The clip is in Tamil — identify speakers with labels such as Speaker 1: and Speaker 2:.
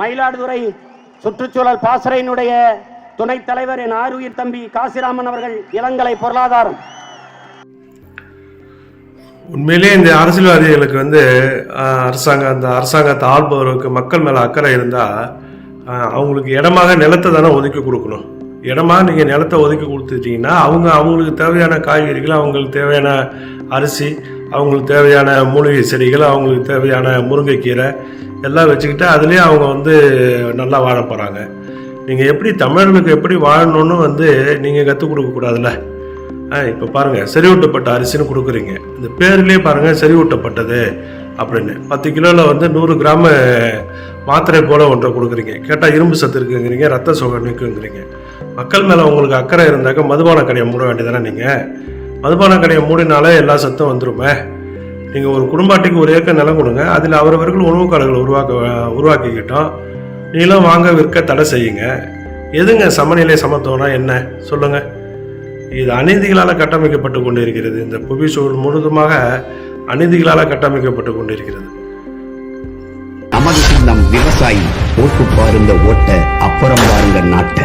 Speaker 1: மயிலாடுதுறை சுற்றுச்சூழல் பாசறையினுடைய துணைத் தலைவர் என் ஆறுயிர் தம்பி காசிராமன் அவர்கள் இளங்கலை பொருளாதாரம்.
Speaker 2: உண்மையிலேயே இந்த அரசியல்வாதிகளுக்கு வந்து அரசாங்க அரசாங்கம் அந்த அரசாங்கத்தை ஆள்பவர்களுக்கு மக்கள் மேலே அக்கறை இருந்தால் அவங்களுக்கு இடமாக நிலத்தை தானே ஒதுக்கி கொடுக்கணும். இடமா நீங்கள் நிலத்தை ஒதுக்கி கொடுத்துட்டீங்கன்னா அவங்க அவங்களுக்கு தேவையான காய்கறிகள் அவங்களுக்கு தேவையான அரிசி அவங்களுக்கு தேவையான மூலிகை செடிகள் அவங்களுக்கு தேவையான முருங்கைக்கீரை எல்லாம் வச்சுக்கிட்டு அதுலேயே அவங்க வந்து நல்லா வாழ போகிறாங்க நீங்கள் எப்படி தமிழர்களுக்கு எப்படி வாழணும்னு வந்து நீங்கள் கற்றுக் கொடுக்கக்கூடாதுல்ல ஆ இப்போ பாருங்கள் செறிவூட்டப்பட்ட அரிசின்னு கொடுக்குறீங்க. இந்த பேர்லேயே பாருங்கள் செறிவூட்டப்பட்டது அப்படின்னு. பத்து கிலோவில் வந்து நூறு கிராம் மாத்திரை போல் ஒன்றை கொடுக்குறீங்க. கேட்டால் இரும்பு சத்து இருக்குங்கிறீங்க ரத்த சோகை நிற்குங்கிறீங்க மக்கள் மேலே உங்களுக்கு அக்கறை இருந்தாக்க மதுபான கடையை மூட வேண்டியதானே நீங்கள் மதுபான கடையை மூடினாலே எல்லா சத்தும் வந்துருமே. நீங்கள் ஒரு குடும்பாட்டிக்கு ஒரு ஏக்கர் நிலம் கொடுங்க. அதில் அவரவர்கள் உணவு உருவாக்க உருவாக்கிக்கிட்டோம். நீங்களும் வாங்க விற்க தடை செய்யுங்க. எதுங்க சமநிலை சமத்துவம்னா என்ன? சொல்லுங்கள் இது அநீதிகளால் கட்டமைக்கப்பட்டு கொண்டிருக்கிறது. இந்த புவி சூழல் முழுதுமாக அநீதிகளால் கட்டமைக்கப்பட்டு கொண்டிருக்கிறது.
Speaker 3: நமது சின்னம் விவசாயி ஓட்டு பாருங்க ஓட்ட அப்புறம் பாருங்க நாட்டை.